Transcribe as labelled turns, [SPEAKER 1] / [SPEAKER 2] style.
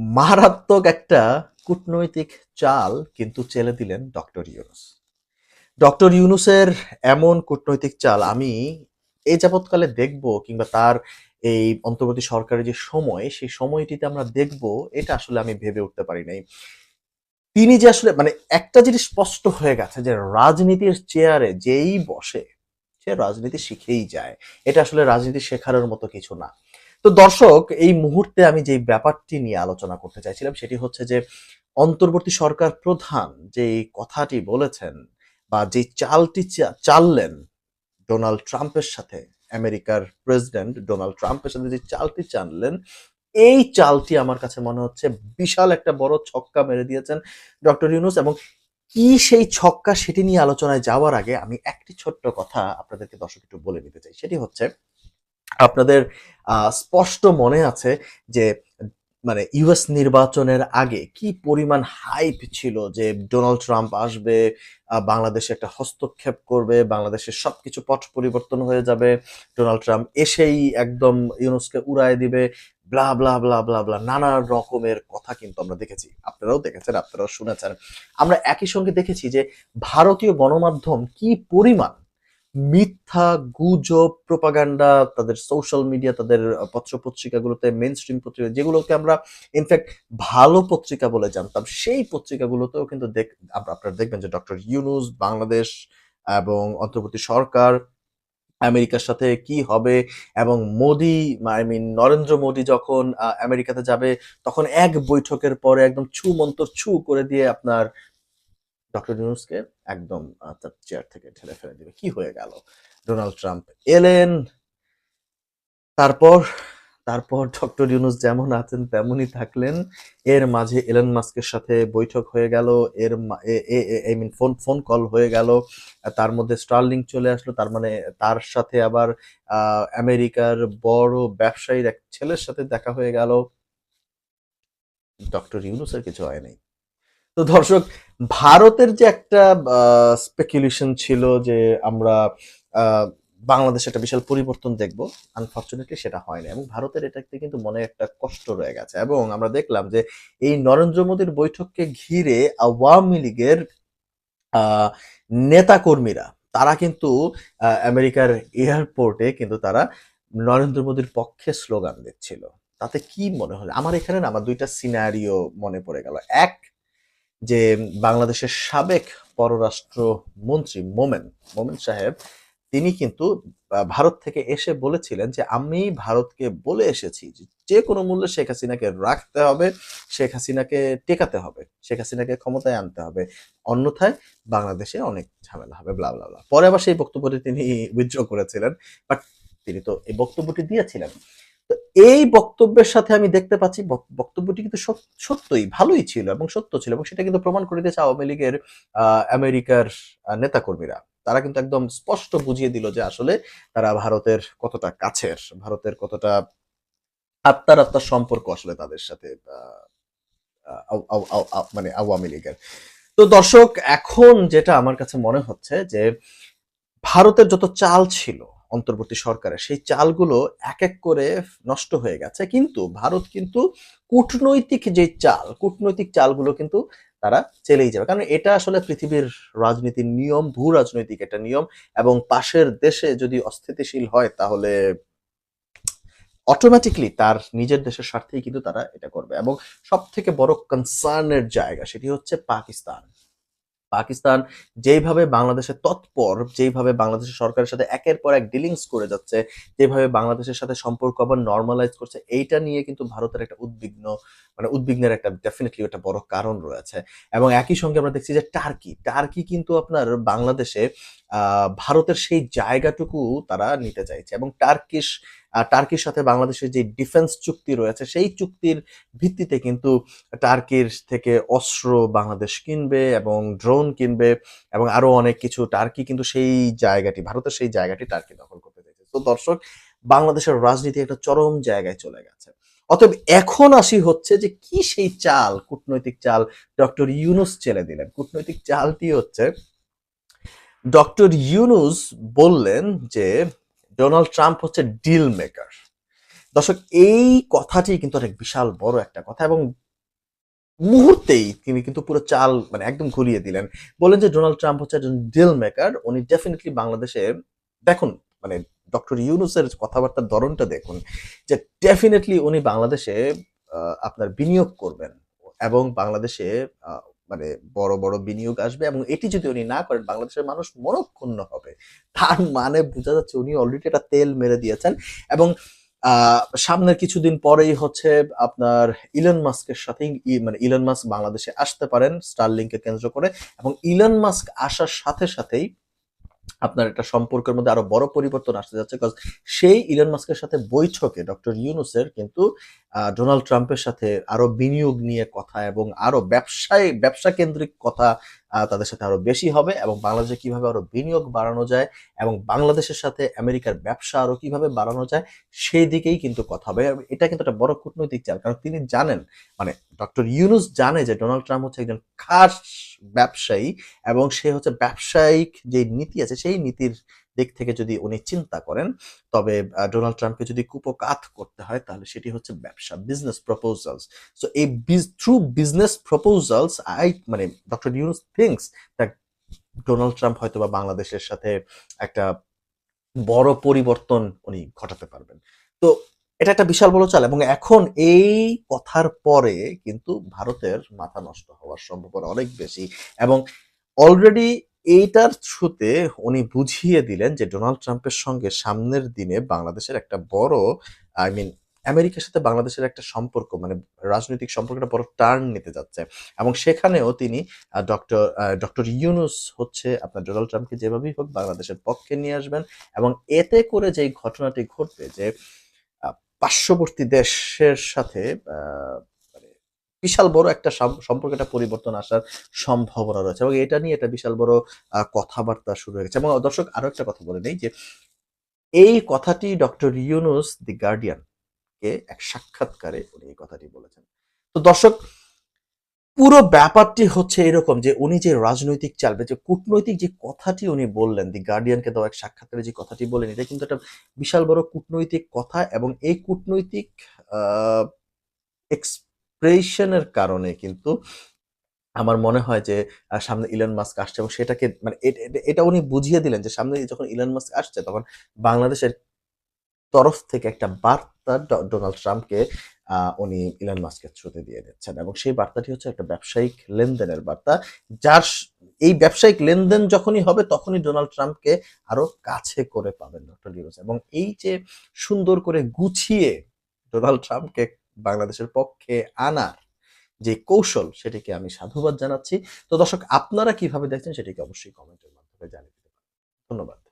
[SPEAKER 1] মারাত্মক একটা কূটনৈতিক চাল কিন্তু চেলে দিলেন ডক্টর ইউনুস। ডক্টর ইউনুসের এমন কূটনৈতিক চাল আমি এই যাবৎকালে দেখব কিংবা তার এই অন্তর্বর্তী সরকারের যে সময়, সেই সময়টিতে আমরা দেখব, এটা আসলে আমি ভেবে উঠতে পারি নাই। তিনি যে আসলে মানে একটা জিনিস স্পষ্ট হয়ে গেছে যে রাজনীতির চেয়ারে যেই বসে, সে রাজনীতি শিখেই যায়। এটা আসলে রাজনীতি শেখানোর মতো কিছু না। তো দর্শক, এই মুহূর্তে আমি যে ব্যাপারটি নিয়ে আলোচনা করতে চাইছিলাম সেটি হচ্ছে যে, অন্তর্বর্তী সরকার প্রধান যে কথাটি বলেছেন বা যে চালটি চাললেন ডোনাল্ড ট্রাম্পের সাথে, আমেরিকার প্রেসিডেন্ট ডোনাল্ড ট্রাম্পের সাথে যে চালটি চাললেন, এই চালটি আমার কাছে মনে হচ্ছে বিশাল একটা বড় ছক্কা মেরে দিয়েছেন ডক্টর ইউনুস এবং কি সেই ছক্কা সেটি নিয়ে আলোচনায় যাওয়ার আগে আমি একটি ছোট্ট কথা আপনাদেরকে দর্শক একটু বলে নিতে চাই। সেটি হচ্ছে আপনাদের স্পষ্ট মনে আছে যে মানে ইউএস নির্বাচনের আগে কি পরিমাণ হাইপ ছিল যে ডোনাল্ড ট্রাম্প আসবে বাংলাদেশে একটা হস্তক্ষেপ করবে বাংলাদেশের সবকিছু পট পরিবর্তন হয়ে যাবে, ডোনাল্ড ট্রাম্প এসেই একদম ইউনুসকে উড়ায় দিবে, blah blah blah blah blah, নানা রকমের কথা কিন্তু আমরা দেখেছি। আপনারাও দেখেছেন, আপনারাও শুনেছেন। আমরা একই সঙ্গে দেখেছি যে ভারতীয় গণমাধ্যম কি পরিমাণ মিথ্যা গুজব প্রোপাগান্ডা তাদের সোশ্যাল মিডিয়া তাদের পত্র পত্রিকাগুলোতে মেন স্ট্রিম পত্রিকা যেগুলোকে আমরা ইনফ্যাক্ট ভালো পত্রিকা বলে জানতাম, সেই পত্রিকাগুলোতেও কিন্তু দেখ, আপ- আপনারা দেখবেন যে ডক্টর ইউনুস বাংলাদেশ এবং অন্তর্বর্তী সরকার, আমেরিকার সাথে কি হবে এবং মোদি আই মিন নরেন্দ্র মোদি যখন আমেরিকাতে যাবে, তখন এক বৈঠকের পরে একদম ছু মন্তর ছু করে দিয়ে আপনার ডক্টর ইউনুসকে একদম তার চেয়ার থেকে ঠেলে ফেলে দিবে। কি হয়ে গেল? ডোনাল্ড ট্রাম্প এলেন। তারপর তারপর ডক্টর ইউনুস যেমন আছেন, তেমনই থাকলেন। এর মাঝে এলন মাস্কের সাথে বৈঠক হয়ে গেল। এর I mean phone phone call হয়ে গেল। তার মধ্যে স্টার্লিং চলে আসলো। তার মানে তার সাথে আবার আমেরিকার বড় ব্যবসায়ীর এক ছেলের সাথে দেখা হয়ে গেল। ডক্টর ইউনুসের কিছু হয় নাই। তো দর্শক ভারতের যে একটা স্পেকুলেশন ছিল যে আমরা বাংলাদেশে একটা বিশাল পরিবর্তন দেখব আনফর্চুনেটলি সেটা হয় না এবং ভারতের এটাতে কিন্তু মনে একটা কষ্ট রয়ে গেছে এবং আমরা দেখলাম যে এই নরেন্দ্র মোদীর বৈঠককে ঘিরে আওয়ামী লীগের নেতাকর্মীরা, তারা কিন্তু আমেরিকার এয়ারপোর্টে কিন্তু তারা নরেন্দ্র মোদীর পক্ষে স্লোগান দিচ্ছিল। তাতে কি মনে হলো? আমার এখানে না, আমার দুইটা সিনারিও মনে পড়ে গেল। এক যে বাংলাদেশের সাবেক পররাষ্ট্র মন্ত্রী মোমেন মোমেন সাহেব, তিনি কিন্তু ভারত থেকে এসে বলেছিলেন যে, আমি ভারতকে বলে এসেছি যে কোনো মূল্যে শেখ হাসিনাকে রাখতে হবে, শেখ হাসিনাকে টেকাতে হবে, শেখ হাসিনাকে ক্ষমতায় আনতে হবে। অন্যথায় বাংলাদেশে অনেক ঝামেলা হবে ব্লা ব্লা ব্লা পরে আবার সেই বক্তব্যটি তিনি উইথড্র করেছিলেন বাট তিনি তো এই বক্তব্যটি দিয়েছিলেন। তো এই বক্তব্যের সাথে আমি দেখতে পাচ্ছি, বক- বক্তব্যটি কিন্তু সত্যই ভালোই ছিল এবং সত্য ছিল এবং সেটা কিন্তু প্রমাণ করে দিয়েছে আওয়ামী লীগের আমেরিকার নেতাকর্মীরা। তারা কিন্তু একদম স্পষ্ট বুঝিয়ে দিল যে আসলে তারা ভারতের কতটা কাছের, ভারতের কতটা আত্মার আত্মার সম্পর্ক আসলে তাদের সাথে মানে আওয়ামী লীগের। তো দর্শক, এখন যেটা আমার কাছে মনে হচ্ছে যে ভারতের যত চাল ছিল অন্তর্বর্তী সরকারের। সেই চালগুলো এক এক করে নষ্ট হয়ে গেছে। কিন্তু ভারত কিন্তু কূটনৈতিক যে চাল, কূটনৈতিক চালগুলো কিন্তু তারা চেলেই যাবে। কারণ এটা আসলে পৃথিবীর রাজনীতির নিয়ম, ভূ রাজনৈতিক একটা নিয়ম এবং পাশের দেশে যদি অস্থিতিশীল হয় তাহলে অটোমেটিকলি তার নিজের দেশের স্বার্থেই কিন্তু তারা এটা করবে। এবং সব থেকে বড় কনসার্নের জায়গা সেটি হচ্ছে পাকিস্তান। পাকিস্তান যেইভাবে বাংলাদেশে তৎপর, যেইভাবে বাংলাদেশের সরকারের সাথে একের পর এক ডিলিংস করে যাচ্ছে, যেভাবে বাংলাদেশের সাথে সম্পর্ক আবার নর্মালাইজ করছে, এইটা নিয়ে কিন্তু ভারতের একটা উদ্বিগ্ন মানে উদ্বিগ্নের একটা ডেফিনেটলি একটা বড় কারণ রয়েছে। এবং একই সঙ্গে আমরা দেখছি যে টার্কি টার্কি কিন্তু আপনার বাংলাদেশে ভারতের সেই জায়গাটুকু তারা নিতে চাইছে এবং টার্কিশ টার্কির সাথে বাংলাদেশের যে ডিফেন্স চুক্তি রয়েছে, সেই চুক্তির ভিত্তিতে কিন্তু টার্কির থেকে অস্ত্র বাংলাদেশ কিনবে এবং ড্রোন কিনবে এবং আরও অনেক কিছু টার্কি কিন্তু সেই জায়গাটি, ভারতের সেই জায়গাটি টার্কি দখল করতে চাইছে। তো দর্শক, বাংলাদেশের রাজনীতি একটা চরম জায়গায় চলে গেছে। অতএব এখন আসি হচ্ছে যে কি সেই চাল, কূটনৈতিক চাল ডক্টর ইউনুস চেলে দিলেন। কূটনৈতিক চালটি হচ্ছে ডক্টর ইউনুস বললেন যে ডোনাল্ড ট্রাম্প হচ্ছে ডিল মেকার দর্শক, এই কথাটি কিন্তু অনেক বিশাল বড় একটা কথা এবং মুহূর্তেই তিনি কিন্তু পুরো চাল মানে একদম ঘুরিয়ে দিলেন। বলেন যে ডোনাল্ড ট্রাম্প হচ্ছে একজন ডিল মেকার উনি ডেফিনেটলি বাংলাদেশে, দেখুন মানে ডক্টর ইউনুসের কথাবার্তার ধরনটা দেখুন যে ডেফিনেটলি উনি বাংলাদেশে আপনার বিনিয়োগ করবেন এবং বাংলাদেশে মানে বড় বড় বিনিয়োগ আসবে এবং এটি যদি উনি না করেন, বাংলাদেশের মানুষ মনক্ষুণ্ণ হবে। তার মানে বোঝা যাচ্ছে উনি অলরেডি একটা তেল মেরে দিয়েছেন এবং সামনের কিছুদিন পরেই হচ্ছে আপনার ইলন মাস্কের সাথে মানে ইলন মাস্ক বাংলাদেশে আসতে পারেন স্টারলিংকে কেন্দ্র করে এবং ইলন মাস্ক আসার সাথে সাথেই আপনার একটা সম্পর্কের মধ্যে আরও বড় পরিবর্তন আসতে যাচ্ছে কারণ সেই ইলন মাস্কের সাথে বৈঠকে ডক্টর ইউনুসের কিন্তু ডোনাল্ড ট্রাম্পের সাথে আরও বিনিয়োগ নিয়ে কথা এবং আরও ব্যবসায়, ব্যবসা কেন্দ্রিক কথা তাদের সাথে আরও বেশি হবে এবং বাংলাদেশে কীভাবে আরও বিনিয়োগ বাড়ানো যায় এবং বাংলাদেশের সাথে আমেরিকার ব্যবসা আরও কীভাবে বাড়ানো যায়, সেই দিকেই কিন্তু কথা হবে। এটা কিন্তু একটা বড় কূটনৈতিক চাল কারণ তিনি জানেন মানে ডক্টর ইউনুস জানে যে ডোনাল্ড ট্রাম্প হচ্ছে একজন খাস ব্যবসায়ী এবং সে হচ্ছে ব্যবসায়িক যে নীতি আছে, সেই নীতির দিক থেকে যদি উনি চিন্তা করেন, তবে ডোনাল্ড ট্রাম্পকে যদি কুপকাত করতে হয়, তাহলে সেটি হচ্ছে ব্যবসা বিজনেস প্রপোজালস সো এই থ্রু বিজনেস প্রপোজালস আই মানে doctor Yunus thinks that Donald Trump হয়তো বা বাংলাদেশের সাথে একটা বড় পরিবর্তন উনি ঘটাতে পারবেন। তো, এটা একটা বিশাল বড় চাল, এবং এখন এই কথার পরে কিন্তু ভারতের মাথা নষ্ট হওয়ার সম্ভাবনা অনেক বেশি, এবং অলরেডি এইটার থ্রুতে উনি বুঝিয়ে দিলেন যে ডোনাল্ড ট্রাম্পের সঙ্গে সামনের দিনে বাংলাদেশের একটা বড়, আই মিন, আমেরিকার সাথে বাংলাদেশের একটা সম্পর্ক মানে রাজনৈতিক সম্পর্কটা বড় টার্ন নিতে যাচ্ছে। এবং সেখানেও তিনি ডক্টর ডক্টর ইউনুস হচ্ছে আপনার ডোনাল্ড ট্রাম্পকে যেভাবেই হোক বাংলাদেশের পক্ষে নিয়ে আসবেন এবং এতে করে যেই ঘটনাটি ঘটবে যে পার্শ্ববর্তী দেশের সাথে বিশাল বড় একটা সম- সম্পর্কে একটা পরিবর্তন আসার সম্ভাবনা রয়েছে এবং এটা নিয়ে একটা বিশাল বড় কথাবার্তা শুরু হয়ে গেছে। এবং দর্শক, আরও একটা কথা বলে নেই যে, এই কথাটি ডক্টর ইউনুস, দি গার্ডিয়ান কে এক সাক্ষাৎকারে উনি এই কথাটি বলেছেন। তো দর্শক, পুরো ব্যাপারটি হচ্ছে এরকম যে, উনি যে রাজনৈতিক চালবে, যে কূটনৈতিক যে কথাটি উনি বললেন, দি গার্ডিয়ানকে দেওয়া এক সাক্ষাৎকারে যে কথাটি বললেন এটা কিন্তু একটা বিশাল বড় কূটনৈতিক কথা এবং এই কূটনৈতিক এক্সপ্রেশনের কারণে কিন্তু আমার মনে হয় যে সামনে ইলন মাস্ক আসছে এবং সেটাকে মানে এটা উনি বুঝিয়ে দিলেন যে, সামনে যখন ইলন মাস্ক আসছে তখন বাংলাদেশের তরফ থেকে একটা বার্তা ডোনাল্ড ট্রাম্পকে উনি ইলন মাস্কের থ্রুতে দিয়ে দিচ্ছেন। এবং সেই বার্তাটি হচ্ছে একটা ব্যবসায়িক লেনদেনের বার্তা, যার এই ব্যবসায়িক লেনদেন যখনই হবে তখনই ডোনাল্ড ট্রাম্পকে আরও কাছে করে পাবেন ডক্টর ইউনুস এবং এই যে সুন্দর করে গুছিয়ে ডোনাল্ড ট্রাম্পকে বাংলাদেশের পক্ষে আনার যে কৌশল, সেটিকে আমি সাধুবাদ জানাচ্ছি। তো দর্শক, আপনারা কীভাবে দেখছেন, সেটিকে অবশ্যই কমেন্টের মাধ্যমে জানিয়ে দিতে পারেন। ধন্যবাদ।